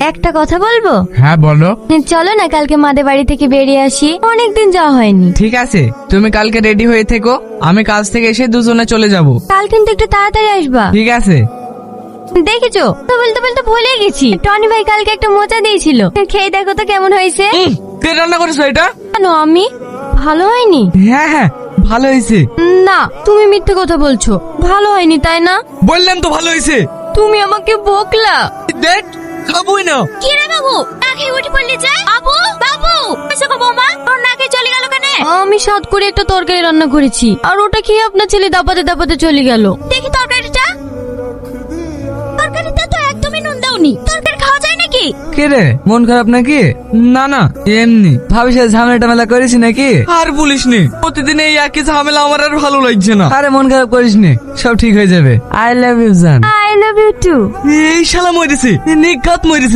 একটা কথা বলব? হ্যাঁ বলো। চলো না কালকে মাদের বাড়ি থেকে বেরিয়ে আসি। অনেকদিন যাওয়া হয়নি। ঠিক আছে তুমি কালকে রেডি হয়ে থেকো আমি কাজ থেকে এসে দুজনে চলে যাব। কাল কিন্তু একটু তাড়াতাড়ি আসবা। ঠিক আছে। দেখেছ? তো বলতে বলতে ভুলে গেছি। টনি ভাই কালকে একটা মোচা দিয়েছিল। খেয়ে দেখো তো কেমন হয়েছে। কে রান্না করেছ এটা? কেন আমি? ভালো হয়নি? হ্যাঁ হ্যাঁ ভালো হয়েছে। না তুমি মিথ্যে কথা বলছো। ভালো হয়নি তাই না? বললাম তো ভালো হয়েছে। তুমি আমাকে বকলা। দেখ খাবোই না। কি রে বাবু? আগে উঠে পড়লি যে। বাবু বাবু। এসে গো বৌমা তোর না খেয়ে চলে গেল কেন? আমি সাত করে একটা তরকারি রান্না করেছি আর ওটা খেয়ে আপনার ছেলে দাপাতে দাপাতে চলে গেল। দেখি তরকারিটা। তরকারিটা তো একদমই নুন দাওনি। তরকারি নাকি? কে রে? মন খারাপ নাকি? না না এমনি। ভাবি সাথে ঝামেলা টামেলা করিস নাকি? আর বলিস নি প্রতিদিন এই একই ঝামেলা আমার আর ভালো লাগছে না। আরে মন খারাপ করিস নি সব ঠিক হয়ে যাবে। আই লাভ ইউ জান আই লাভ ইউ টু এই শালা মরেছে নিঘাত মরেছে।